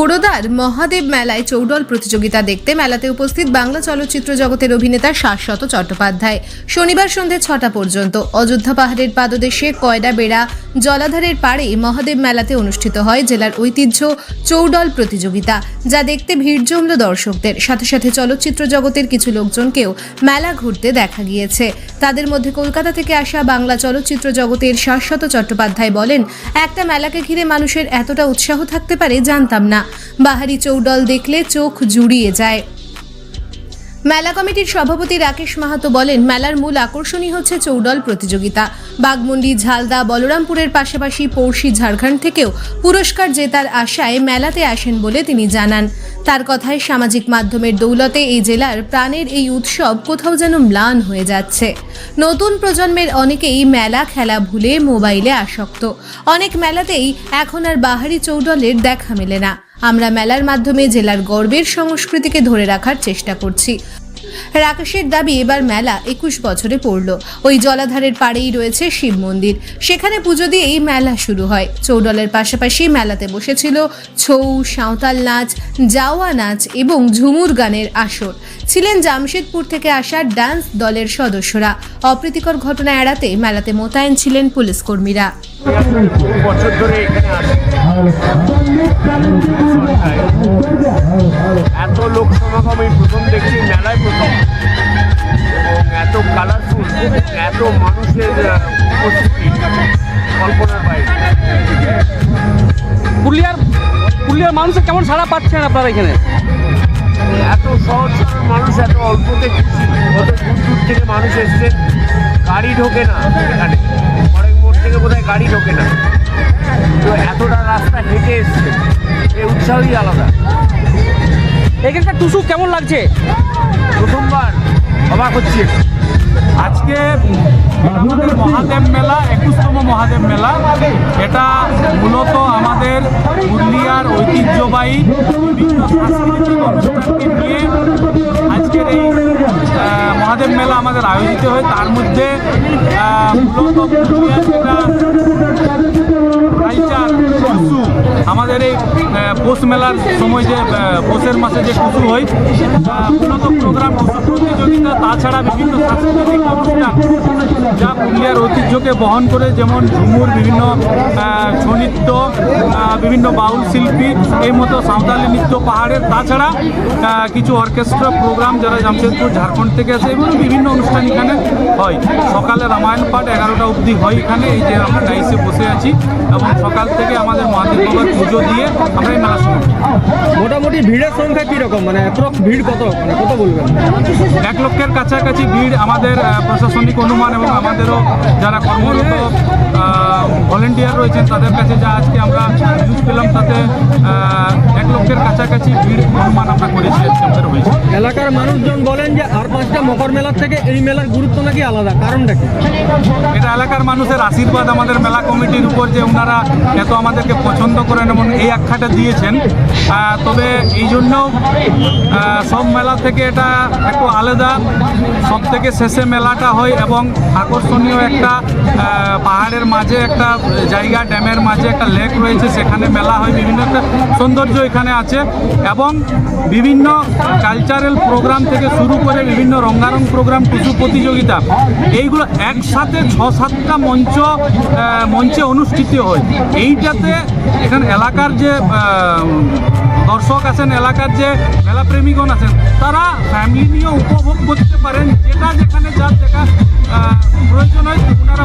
বোড়োদার মহাদেব মেলায় চৌডল প্রতিযোগিতা দেখতে মেলাতে উপস্থিত বাংলা চলচ্চিত্র জগতের অভিনেতা শাশ্বত চট্টোপাধ্যায়। শনিবার সন্ধে ছটা পর্যন্ত অযোধ্যা পাহাড়ের পাদদেশে, কয়ডা বেড়া জলাধারের পাড়ে মহাদেব মেলাতে অনুষ্ঠিত হয় জেলার ঐতিহ্য চৌডল প্রতিযোগিতা, যা দেখতে ভিড় জমল দর্শকদের। সাথে সাথে চলচ্চিত্র জগতের কিছু লোকজনকেও মেলা ঘুরতে দেখা গিয়েছে। তাদের মধ্যে কলকাতা থেকে আসা বাংলা চলচ্চিত্র জগতের শাশ্বত চট্টোপাধ্যায় বলেন, একটা মেলাকে ঘিরে মানুষের এতটা উৎসাহ থাকতে পারে জানতাম না। বাহারি চৌডল দেখলে চোখ জুড়িয়ে যায়। মেলা কমিটির সভাপতি রাকেশ মাহাতো বলেন, মেলার মূল আকর্ষণই হচ্ছে চৌডল প্রতিযোগিতা। বাগমুন্ডি ঝালদা, বলরামপুরের পাশাপাশি পড়শি, ঝাড়খণ্ড থেকেও পুরস্কার জেতার আশায় মেলাতে আসেন বলে তিনি জানান। তার কথায় সামাজিক মাধ্যমের দৌলতে এই জেলার প্রাণের এই উৎসব কোথাও যেন ম্লান হয়ে যাচ্ছে। নতুন প্রজন্মের অনেকেই মেলা খেলা ভুলে মোবাইলে আসক্ত। অনেক মেলাতেই এখন আর বাহারি চৌডলের দেখা মেলে না। আমরা মেলার মাধ্যমে জেলার গর্বের সংস্কৃতিকে ধরে রাখার চেষ্টা করছি। রাকেশের দাবি এবার মেলা একুশ বছরে পড়ল। ওই জলাধারের পাড়েই রয়েছে শিব মন্দির। সেখানে পুজো দিয়েই মেলা শুরু হয়। চৌডলের পাশাপাশি মেলাতে বসেছিল ছৌ, সাঁওতাল নাচ, জাওয়া নাচ এবং ঝুমুর গানের আসর। ছিলেন জামশেদপুর থেকে আসা ডান্স দলের সদস্যরা। অপ্রীতিকর ঘটনা এড়াতে মেলাতে মোতায়েন ছিলেন পুলিশ কর্মীরা। এত লোক সমাগম এই প্রথম দেখছি মেলায় প্রথম। এবং এত কালারফুল এত মানুষের উপস্থিতি কল্পনার বাইরে। পুরুলিয়ার পুরুলিয়ার মানুষের কেমন সাড়া পাচ্ছেন আপনারা এখানে? এত সহজ সরল মানুষ এত অল্পতে খুশি। কত দূর দূর থেকে মানুষ এসছে। গাড়ি ঢোকে না এখানে। অনেক মোড় থেকে বোধহয় গাড়ি ঢোকে না। তো এতটা রাস্তা হেঁটে এসছে। এই উৎসাহই আলাদা। এখানকার টুসু কেমন লাগছে? প্রথমবার অবাক হচ্ছে আজকে আমাদের মহাদেব মেলা একুশতম মহাদেব মেলা। এটা মূলত আমাদের পুরুলিয়ার ঐতিহ্যবাহী বিভিন্ন সাংস্কৃতিক অনুষ্ঠানকে নিয়ে আজকের এই মহাদেব মেলা আমাদের আয়োজিত হয়। তার মধ্যে মূলত পুরুলিয়ার যেটা পৌষ মেলার সময় যে পৌষের মাসে যে টুসু হয় মূলত প্রোগ্রাম প্রতিযোগিতা তাছাড়া বিভিন্ন সাংস্কৃতিক অনুষ্ঠান যা পুরুলিয়ার ঐতিহ্যকে বহন করে যেমন ঝুমুর বিভিন্ন আহ, ছৌ নৃত্য বিভিন্ন বাউল শিল্পী এই মতো সাঁওতালি নৃত্য পাহাড়ের তাছাড়া কিছু অর্কেস্ট্রা প্রোগ্রাম যারা জামশেদপুর ঝাড়খণ্ড থেকে আসে এগুলো বিভিন্ন অনুষ্ঠান এখানে হয়। সকালে রামায়ণ পাঠ এগারোটা অবধি হয় এখানে এই যে আমরা ডাইসে বসে আছি। এবং সকাল থেকে আমাদের মহাদেব বাবার পুজো দিয়ে আমরা এই মেলা শুরু। মোটামুটি ভিড়ের সংখ্যা কীরকম? মানে অ্যাপ্রক্স ভিড় কত? মানে কত বলবেন? এক লক্ষের কাছাকাছি ভিড় আমাদের প্রশাসনিক অনুমান এবং আমাদেরও যারা কর্মরত ভলেন্টিয়ার রয়েছেন তাদের কাছে যা আজকে আমরা নিউজ পেলাম তাতে কাছাকাছি ভিড় অনুমান আমরা করেছি হয়েছে এলাকার মানুষজন বলেন যে আর পাঁচটা মকর মেলার থেকে এই মেলার গুরুত্ব নাকি আলাদা কারণটা কি? এটা এলাকার মানুষের আশীর্বাদ আমাদের মেলা কমিটির উপর যে ওনারা এত আমাদেরকে পছন্দ করেন এবং এই আখ্যাটা দিয়েছেন। তবে এই জন্য সব মেলা থেকে এটা একটু আলাদা। সব থেকে শেষে মেলাটা হয় এবং আকর্ষণীয় একটা মাঝে একটা জায়গা, ড্যামের মাঝে একটা লেক রয়েছে, সেখানে মেলা হয়, বিভিন্ন একটা সৌন্দর্য এখানে আছে এবং বিভিন্ন কালচারাল প্রোগ্রাম থেকে শুরু করে বিভিন্ন রঙ্গারং প্রোগ্রাম টুসু প্রতিযোগিতা, এইগুলো একসাথে ছ সাতটা মঞ্চ মঞ্চে অনুষ্ঠিত হয়। এইটাতে এখানে এলাকার যে দর্শক আছেন, এলাকার যে মেলা মেলাপ্রেমীগণ আছেন, তারা ফ্যামিলি নিয়ে উপভোগ করতে পারেন, যেটা যেখানে যার দেখা প্রয়োজন হয়, ওনারা